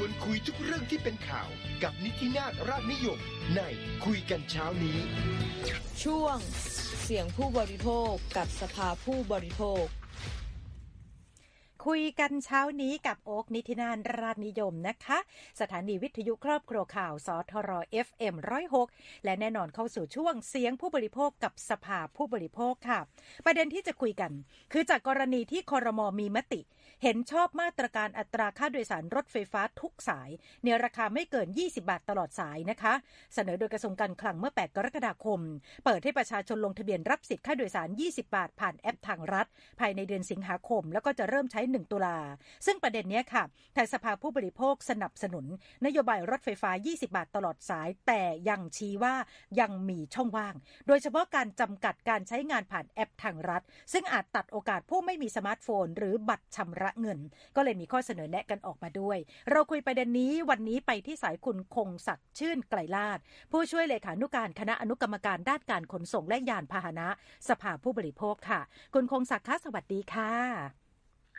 วนคุยทุกเรื่องที่เป็นข่าวกับนิตินาถราชนิยมในคุยกันเช้านี้ ช่วงเสียงผู้บริโภคกับสภาผู้บริโภค คุยกันเช้านี้กับโอ๊กนิตินานราชนิยมนะคะ สถานีวิทยุครอบครัวข่าวสทร FM 106 และแน่นอนเข้าสู่ช่วงเสียงผู้บริโภคกับสภาผู้บริโภคค่ะ ประเด็นที่จะคุยกัน คือจากกรณีที่คอรมอมีมติ เห็นชอบมาตรการอัตราค่าโดยสารรถไฟฟ้าทุกสาย ในราคาไม่เกิน 20 บาทตลอดสายนะคะ เสนอโดยกระทรวงการคลังเมื่อ 8 กรกฎาคม เปิดให้ประชาชนลงทะเบียนรับสิทธิ์ค่าโดยสาร 20 บาท ผ่านแอปทางรัฐ ภายในเดือนสิงหาคม แล้วก็จะเริ่มใช้ 1 ตุลา ซึ่งประเด็นนี้ค่ะทางสภาผู้บริโภคสนับสนุน นโยบายรถไฟฟ้า 20 บาทตลอดสาย แต่ยังชี้ว่ายังมีช่องว่าง โดยเฉพาะการจำกัดการใช้งานผ่านแอปทางรัฐ ซึ่งอาจตัดโอกาสผู้ไม่มีสมาร์ทโฟน หรือบัตรชำระเงิน ก็เลยมีข้อเสนอแนะกันออกมาด้วย เราคุยประเด็นนี้วันนี้ไปที่สายคุณคงศักดิ์ชื่นไกลลาดผู้ช่วยเลขานุการคณะอนุกรรมการด้านการขนส่งและยานพาหนะ สภาผู้บริโภคค่ะ คุณคงศักดิ์คะสวัสดีค่ะ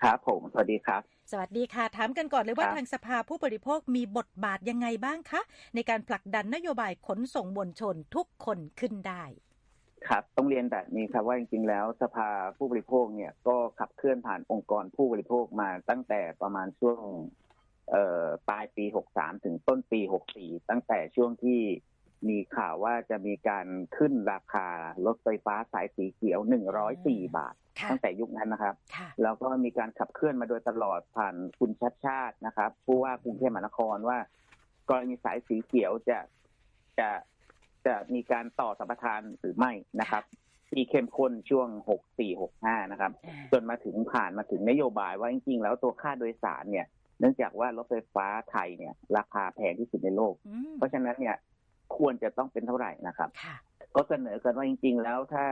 ครับผมสวัสดีครับ สวัสดีค่ะ ถามกันก่อนเลยว่าครับทางสภาผู้บริโภคมีบทบาทยังไงบ้างคะ ในการผลักดันนโยบายขนส่งมวลชนทุกคนขึ้นได้ ครับต้องเรียนแบบนี้ครับว่าจริงๆแล้วสภาผู้บริโภคเนี่ยก็ขับเคลื่อนผ่านองค์กรผู้บริโภคมาตั้งแต่ประมาณช่วงเอ่อปลายปี 63 ถึงต้นปี 64 ตั้งแต่ช่วงที่มีข่าวว่าจะมีการขึ้นราคารถไฟฟ้าสายสีเขียว 104 บาทค่ะตั้งแต่ยุคนั้นนะครับค่ะแล้วก็มีการขับเคลื่อนมาโดยตลอดผ่านคุณชัดชาตินะครับผู้ว่ากรุงเทพมหานครว่า กรณีสายสีเขียวจะจะ จะมีการต่อสัมปทานหรือไม่นะครับ ที่เข้มข้นช่วง 64 65 นะครับ จนมาถึงผ่านมาถึงนโยบายว่าจริงๆ แล้วตัวค่าโดยสารเนี่ย เนื่องจากว่ารถไฟฟ้าไทยเนี่ย ราคาแพงที่สุดในโลกอืมเพราะฉะนั้นเนี่ยควรจะต้องเป็นเท่าไหร่นะครับค่ะก็เสนอกันว่าจริง ๆ แล้วถ้า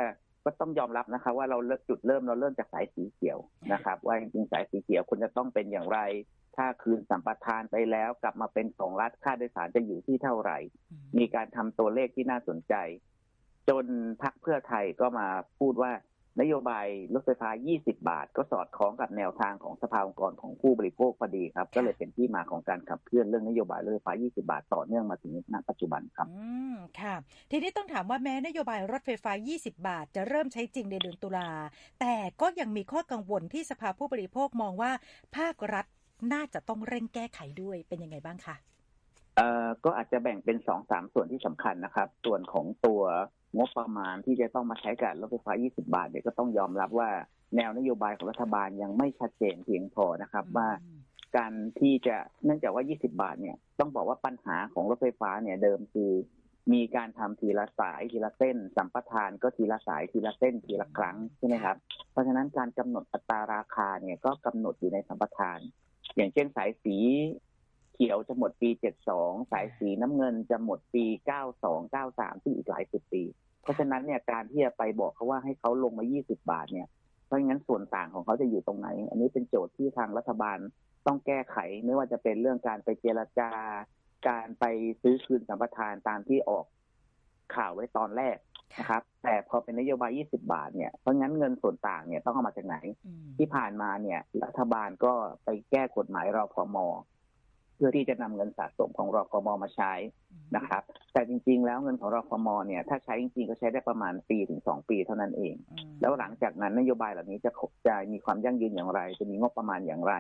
ก็ต้องยอมรับนะครับว่าเราเริ่มจุดเริ่มเราเริ่มจากสายสีเขียวนะครับ ว่าจริงๆสายสีเขียวควรจะต้องเป็นอย่างไร ถ้าคืนสัมปทานไปแล้วกลับมาเป็นของรัฐค่าโดยสารจะอยู่ที่เท่าไหร่ มีการทำตัวเลขที่น่าสนใจ จนพักเพื่อไทยก็มาพูดว่านโยบายรถไฟฟ้า 20 บาท ก็สอดคล้องกับแนวทางของสภาองค์กรของผู้บริโภคพอดีครับ ก็เลยเป็นที่มาของการขับเคลื่อนเรื่องนโยบายรถไฟฟ้า 20 บาท ต่อเนื่องมาถึงณปัจจุบันครับ อืม ค่ะ ทีนี้ต้องถามว่าแม้นโยบายรถไฟฟ้า 20 บาท จะเริ่มใช้จริงในเดือนตุลา แต่ก็ยังมีข้อกังวลที่สภาผู้บริโภคมองว่าภาครัฐ น่าจะต้องเร่งแก้ไขด้วยเป็นยังไงบ้างคะเอ่อก็อาจจะแบ่งเป็นสองสามส่วนที่สำคัญนะครับ ส่วนของตัวงบประมาณที่จะต้องมาใช้กับรถไฟฟ้า 20 บาทเนี่ยก็ต้องยอมรับว่าแนวนโยบายของรัฐบาลยังไม่ชัดเจนเพียงพอนะครับ ว่าการที่จะเนื่องจากว่า 20 บาทเนี่ยต้องบอกว่าปัญหาของรถไฟฟ้าเนี่ยเดิมคือมีการทำทีละสายทีละเส้น สัมปทานก็ทีละสายทีละเส้นทีละครั้งใช่ไหมครับ เพราะฉะนั้นการกำหนดอัตราราคาเนี่ยก็กำหนดอยู่ในสัมปทาน อย่างเช่นสายสีเขียวจะหมดปี72สายสีน้ำเงินจะหมดปี92 93ที่งอีกหลายสิบปี เพราะฉะนั้นเนี่ยการที่จะไปบอกเขาว่าให้เขาลงมา20บาทเนี่ยเพราะงั้นส่วนต่างของเขาจะอยู่ตรงไหน อันนี้เป็นโจทย์ที่ทางรัฐบาลต้องแก้ไขไม่ว่าจะเป็นเรื่องการไปเจรจาการไปซื้อคืนสัมปทานตามที่ออกข่าวไว้ตอนแรก นะครับ แต่พอเป็นนโยบาย 20 บาทเนี่ย เพราะงั้นเงินส่วนต่างเนี่ยต้องเอามาจากไหนอืมที่ผ่านมาเนี่ยรัฐบาลก็ไปแก้กฎหมายรอพมเพื่อที่จะนำเงินสะสมของรอพมมาใช้นะครับ แต่จริง ๆ แล้วเงินของรอพมเนี่ย ถ้าใช้จริงๆก็ใช้ได้ประมาณปีถึงสองปีเท่านั้นเองอืมแล้วหลังจากนั้นนโยบายเหล่านี้จะครบจะมีความยั่งยืนอย่างไร จะมีงบประมาณอย่างไร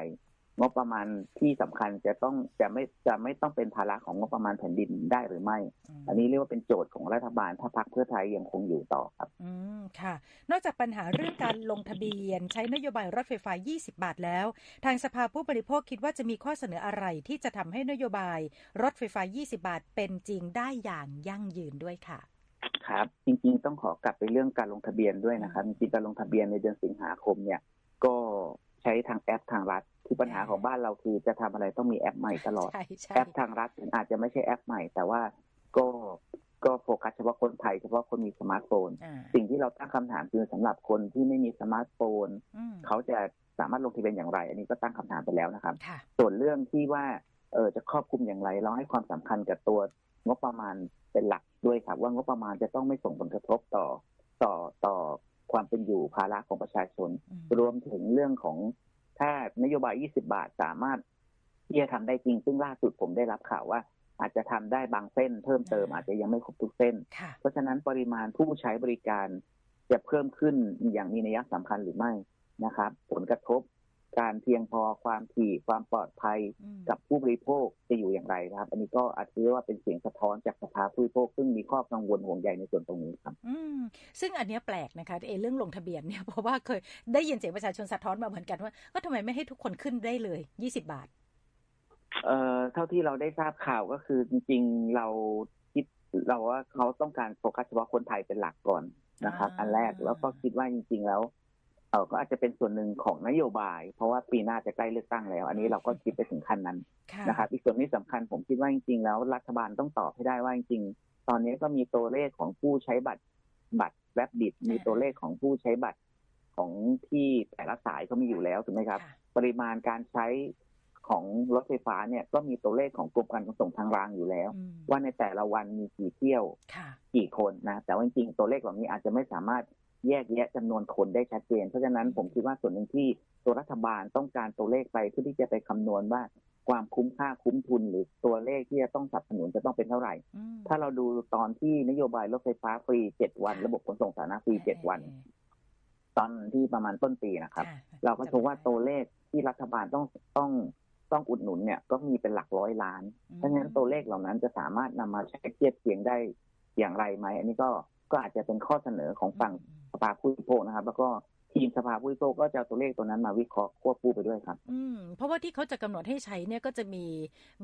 งบประมาณที่สำคัญจะต้องจะไม่จะไม่ต้องเป็นภาระของงบประมาณแผ่นดินได้หรือไม่มอันนี้เรียกว่าเป็นโจทย์ของรัฐบาลถ้าพรรคเพื่อไทยยังคงอยู่ต่อครับ อืมค่ะ นอกจากปัญหาเรื่องการลงทะเบียน ใช้นโยบายรถไฟฟ้า 20 บาทแล้ว ทางสภาผู้บริโภคคิดว่าจะมีข้อเสนออะไรที่จะทำให้นโยบายรถไฟฟ้า 20 บาทเป็นจริงได้อย่างยั่งยืนด้วยค่ะครับจริงๆต้องขอกลับไปเรื่องการลงทะเบียนด้วยนะครับจริงๆการลงทะเบียนในเดือนสิงหาคมเนี่ย ก็ใช้ทางแอปทางรัฐคือปัญหาของบ้านเราคือจะทำอะไรต้องมีแอปใหม่ตลอดใช่ใช่แอปทางรัฐถึงอาจจะไม่ใช่แอปใหม่ แต่ว่าก็ก็โฟกัสเฉพาะคนไทยเฉพาะคนมีสมาร์ทโฟนอ่าสิ่งที่เราตั้งคำถามคือสำหรับคนที่ไม่มีสมาร์ทโฟนอืมเขาจะสามารถลงทะเบียนอย่างไร อันนี้ก็ตั้งคำถามไปแล้วนะครับค่ะส่วนเรื่องที่ว่าเออจะครอบคลุมอย่างไร เราให้ความสำคัญกับตัวงบประมาณเป็นหลักด้วยครับว่างบประมาณจะต้องไม่ส่งผลกระทบต่อต่อต่อ ความเป็นอยู่ภาระของประชาชนอืมรวมถึงเรื่องของถ้านโยบาย 20 บาทสามารถที่จะทำได้จริง ซึ่งล่าสุดผมได้รับข่าวว่า อาจจะทำได้บางเส้น เพิ่มเติมอ่าอาจจะยังไม่ครบทุกเส้นค่ะเพราะฉะนั้นปริมาณผู้ใช้บริการจะเพิ่มขึ้นอย่างมีนัยสำคัญหรือไม่นะครับ ผลกระทบ การเพียงพอความถี่ความปลอดภัยอืมกับผู้บริโภคจะอยู่อย่างไรนะครับ อันนี้ก็อาจจะเรียกว่าเป็นเสียงสะท้อนจากสภาผู้บริโภค ซึ่งมีข้อกังวลห่วงใยในส่วนตรงนี้ครับอืมซึ่งอันเนี้ยแปลกนะคะเอเรื่องลงทะเบียนเนี่ยเพราะว่าเคยได้ยินเสียงประชาชนสะท้อนมาเหมือนกันว่าก็ทำไมไม่ให้ทุกคนขึ้นได้เลย20บาท เอ่อเท่าที่เราได้ทราบข่าวก็คือจริง ๆเราคิดเราว่าเขาต้องการโฟกัสเฉพาะคนไทยเป็นหลักก่อนนะครับอ่าอันแรกแล้วก็คิดว่าจริง ๆ แล้วเออ ก็อาจจะเป็นส่วนหนึ่งของนโยบาย เพราะว่าปีหน้าจะใกล้เลือกตั้งแล้ว อันนี้เราก็คิดไปถึงขั้นนั้นค่ะนะครับอีกส่วนที่สำคัญผมคิดว่าจริงๆ แล้วรัฐบาลต้องตอบให้ได้ว่าจริงๆ ตอนนี้ก็มีตัวเลขของผู้ใช้บัตรบัตรแวบบิดมีตัวเลขของผู้ใช้บัตรของที่แต่ละสายก็มีอยู่แล้วถูกไหมครับค่ะปริมาณการใช้ของรถไฟฟ้าเนี่ยก็มีตัวเลขของกรมการขนส่งทางรางอยู่แล้วอืมว่าในแต่ละวันมีกี่เที่ยวค่ะกี่คนนะ แต่ว่าจริงๆตัวเลขเหล่านี้อาจจะไม่สามารถ แยกแยะจำนวนคนได้ชัดเจน เพราะฉะนั้นผมคิดว่าส่วนหนึ่งที่ตัวรัฐบาลต้องการตัวเลขไปเพื่อที่จะไปคำนวณว่าความคุ้มค่าคุ้มทุนหรือตัวเลขที่จะต้องสนับสนุนจะต้องเป็นเท่าไหร่อืมถ้าเราดูตอนที่นโยบายรถไฟฟ้าฟรีเจ็ดวัน ระบบขนส่งสาธารณะฟรีเจ็ดวัน ตอนที่ประมาณต้นปีนะครับค่ะเราก็พบว่าตัวเลขที่รัฐบาลต้องต้องต้องอุดหนุนเนี่ยก็มีเป็นหลักร้อยล้าน เพราะฉะนั้นตัวเลขเหล่านั้นจะสามารถนำมาใช้เทียบเคียงได้อย่างไรไหม อันนี้ก็ ก็อาจจะเป็นข้อเสนอของฝั่งสภาผู้บริโภคนะครับ แล้วก็ทีมสภาผู้บริโภคก็จะเอาตัวเลขตัวนั้นมาวิเคราะห์ควบคู่ไปด้วยครับ อืม เพราะว่าที่เขาจะกำหนดให้ใช้เนี่ยก็จะมี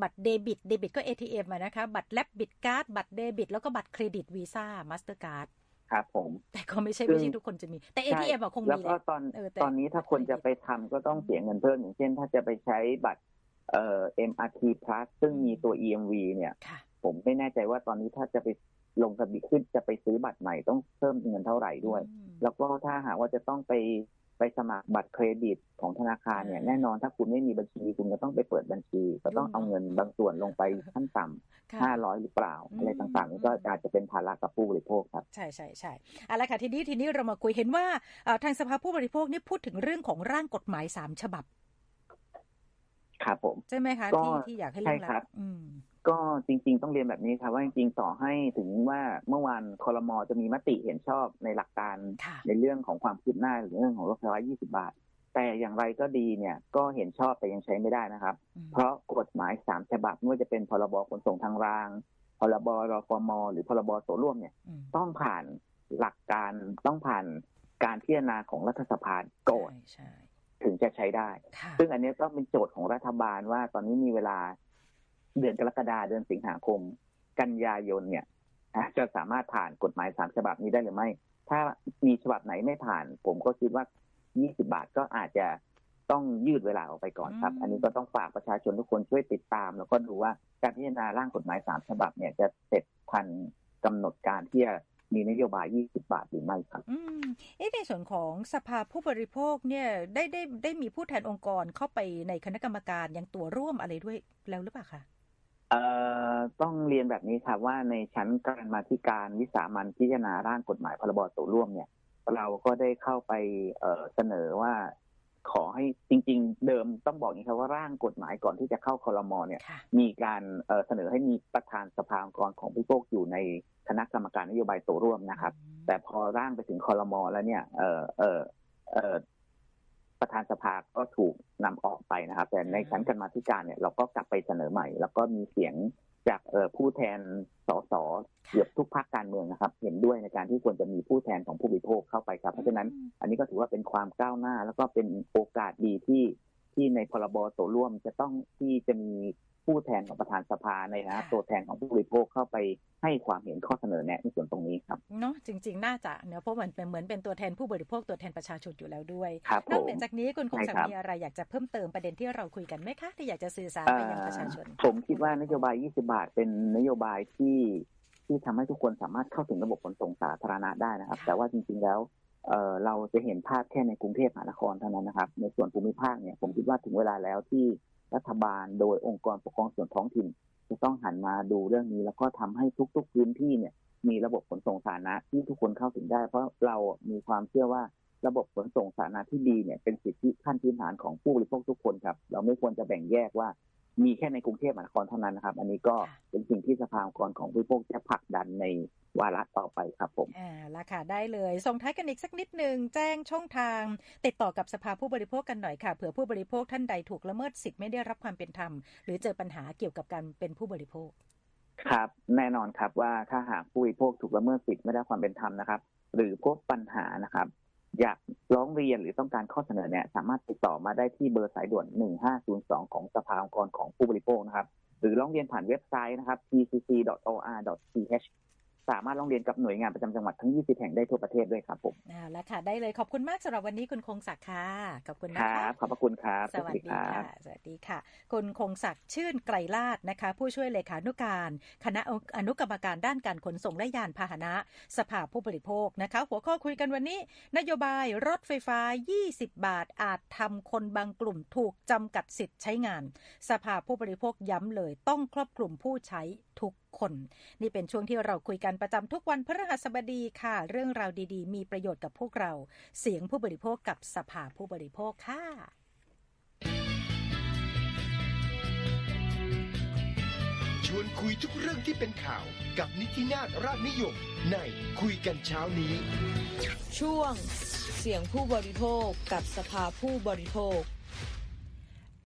บัตรเดบิต เดบิตก็ ATM อะนะคะ บัตรแลบบิตการ์ด บัตรเดบิต แล้วก็บัตรเครดิตวีซ่ามาสเตอร์การ์ดครับผม แต่ก็ไม่ใช่ซึ่งไม่ใช่ทุกคนจะมี แต่ ATM อะคงแล้วมีแหก็ละตอนเออแต่ตอนนี้ถ้าคนจะไปทำก็ต้องเสียเงินเพิ่มอย่างเช่น ถ้าจะไปใช้บัตรเอ่อ MRT Plus ซึ่งมีตัว EMV เนี่ยค่ะผมไม่แน่ใจว่าตอนนี้ถ้าจะไป ลงทะเบียนขึ้นจะไปซื้อบัตรใหม่ต้องเพิ่มเงินเท่าไหร่ด้วยอืมแล้วก็ถ้าหากว่าจะต้องไปไปสมัครบัตรเครดิตของธนาคารเนี่ยอ่าแน่นอนถ้าคุณไม่มีบัญชีคุณก็ต้องไปเปิดบัญชี ก็ต้องยุ่งเอาเนอะเงินบางส่วนลงไปขั้นต่ค่ะำห้าร้อยหรือเปล่าอืมอะไรต่างๆนี่ก็อาจจะเป็นภาระกับผู้บริโภคครับใช่ใช่ใช่เอาละค่ะทีนี้ทีนี้เรามาคุยเห็นว่าเอ่อทางสภาผู้บริโภคนี่พูดถึงเรื่องของร่างกฎหมายสามฉบับครับผมใช่ไหมคะก็ที่ที่อยากให้เร่งใช่ครัรับดอืม ก็จริง ๆ ต้องเรียนแบบนี้ครับว่าจริงๆต่อให้ถึงว่าเมื่อวานคอรมอจะมีมติเห็นชอบในหลักการค่ะในเรื่องของความคืบหน้าหรือเรื่องของรถไฟฟ้า 20 บาท แต่อย่างไรก็ดีเนี่ยก็เห็นชอบแต่ยังใช้ไม่ได้นะครับอืมเพราะกฎหมายสามฉบับไม่ว่าจะเป็นพรบขนส่งทางรางพรบรฟมหรือพรบตัวร่วมเนี่ยอืมต้องผ่านหลักการต้องผ่านการพิจารณาของรัฐสภาก่อนใช่ถึงจะใช้ได้ค่ะซึ่งอันนี้ก็เป็นโจทย์ของรัฐบาลว่าตอนนี้มีเวลา เดือนกรกฎาเดือนสิงหาคม กันยายนเนี่ยอะจะสามารถผ่านกฎหมายสามฉบับนี้ได้หรือไม่ ถ้ามีฉบับไหนไม่ผ่าน ผมก็คิดว่า20บาทก็อาจจะต้องยืดเวลาออกไปก่อนครับอืมอันนี้ก็ต้องฝากประชาชนทุกคนช่วยติดตาม แล้วก็ดูว่าการพิจารณาร่างกฎหมายสามฉบับเนี่ยจะเสร็จทันกำหนดการที่จะมีนโยบาย 20 บาทหรือไม่ครับ อืมเอ๊ะในส่วนของสภาผู้บริโภคเนี่ยได้ได้ได้มีผู้แทนองค์กรเข้าไปในคณะกรรมการยังตัวร่วมอะไรด้วยแล้วหรือเปล่าคะเอ่อ ต้องเรียนแบบนี้ครับว่าในชั้นการมาธิการวิสามันพิจารณาร่างกฎหมายพรบตัวร่วมเนี่ย เราก็ได้เข้าไปเอ่อเสนอว่าขอให้จริง ๆ เดิมต้องบอกอย่างนี้ครับว่าร่างกฎหมายก่อนที่จะเข้าคอรมอเนี่ยค่ะมีการเอ่อเสนอให้มีประธานสภาองค์กรของผู้บริโภคอยู่ในคณะกรรมการนโยบายตัวร่วมนะครับ แต่พอร่างไปถึงคอรมอแล้วเนี่ย เออเออเออประธานสภาก็ถูก แต่ในชั้นกรรมาธิการเนี่ยเราก็กลับไปเสนอใหม่ แล้วก็มีเสียงจากเออผู้แทนสสเกือบทุกพรรคการเมืองนะครับ เห็นด้วยในการที่ควรจะมีผู้แทนของผู้บริโภคเข้าไปครับ เพราะฉะนั้นอันนี้ก็ถือว่าเป็นความก้าวหน้า แล้วก็เป็นโอกาสดีที่ที่ในพรบตัวร่วมจะต้องที่จะมี ผู้แทนของประธานสภาในฐานะค่ะตัวแทนของผู้บริโภคเข้าไปให้ความเห็นข้อเสนอแนะในส่วนตรงนี้ครับเนาะจริง ๆ น่าจะเนอะเพราะมันเป็นเหมือนเป็นตัวแทนผู้บริโภคตัวแทนประชาชนอยู่แล้วด้วยครับนอกผมเหนือจากนี้คุณคงใช่ศักครัดิ์บมีอะไรอยากจะเพิ่มเติมประเด็นที่เราคุยกันไหมคะที่อยากจะสื่อสารเอ่ไปยังประชาชนอผมคิดว่านโยบาย 20 บาท เป็นนโยบายที่ที่ทำให้ทุกคนสามารถเข้าถึงระบบขนส่งสาธารณะได้นะครับค่ะแต่ว่าจริง ๆแล้วเอ่อเราจะเห็นภาพแค่ในกรุงเทพมหานครเท่านั้นนะครับ ในส่วนภูมิภาคเนี่ยผมคิดว่าถึงเวลาแล้วที่ รัฐบาล โดยองค์กรปกครองส่วนท้องถิ่น จะต้องหันมาดูเรื่องนี้ แล้วก็ทำให้ทุก ๆ พื้นที่เนี่ย มีระบบขนส่งสาธารณะที่ทุกคนเข้าถึงได้ เพราะเรามีความเชื่อว่าระบบขนส่งสาธารณะที่ดีเนี่ยเป็นสิทธิขั้นพื้นฐานของผู้บริโภคทุกคนครับ เราไม่ควรจะแบ่งแยกว่า มีแค่ในกรุงเทพมหานครเท่านั้นนะครับ อันนี้ก็เป็นสิ่งที่สภาองค์กรของผู้บริโภคจะผลักดันในวาระต่อไปครับผมอ่าละค่ะได้เลยส่งท้ายกันอีกสักนิดหนึ่งแจ้งช่องทาง ติดต่อกับสภาผู้บริโภคกันหน่อยค่ะเผื่อผู้บริโภคท่านใดถูกละเมิดสิทธิ์ไม่ได้รับความเป็นธรรม หรือเจอปัญหาเกี่ยวกับการเป็นผู้บริโภค ครับ แน่นอนครับว่าถ้าหากผู้บริโภคถูกละเมิดสิทธิ์ไม่ได้ความเป็นธรรมนะครับ หรือพบปัญหานะครับ อยากร้องเรียนหรือต้องการข้อเสนอเนี่ยสามารถติดต่อมาได้ที่เบอร์สายด่วน 1502 ของสภาองค์กรของผู้บริโภคนะครับ หรือร้องเรียนผ่านเว็บไซต์นะครับ tcc.or.th สามารถร้องเรียนกับหน่วยงานประจำจังหวัดทั้ง 20 แห่งได้ทั่วประเทศด้วยครับผมอ่าแล้วค่ะ ได้เลยขอบคุณมากสำหรับวันนี้คุณคงศักดิ์ค่ะ ขอบคุณคนะรัคะบขอบพระคุณครับ สวัสดีค่ะ สวัสดีค่ะ คุณคงศักดิ์ชื่นไกรลาดนะคะ ผู้ช่วยเลขานุการ คณะอนุกรรมการด้านการขนส่งและยานพาหนะ สภาผู้บริโภคนะคะ หัวข้อคุยกันวันนี้ นโยบายรถไฟฟ้า 20 บาทอาจทำคนบางกลุ่มถูกจำกัดสิทธิ์ใช้งาน สภาผู้บริโภคย้ำเลยต้องครอบคลุมผู้ใช้ทุกคน นี่เป็นช่วงที่เราคุยกันประจำทุกวันพฤหัสบดีค่ะ เรื่องราวดีๆ มีประโยชน์กับพวกเรา เสียงผู้บริโภคกับสภาผู้บริโภคค่ะชวนคุยทุกเรื่องที่เป็นข่าวกับนิตินาถราชนิยมในคุยกันเช้านี้ ช่วงเสียงผู้บริโภคกับสภาผู้บริโภค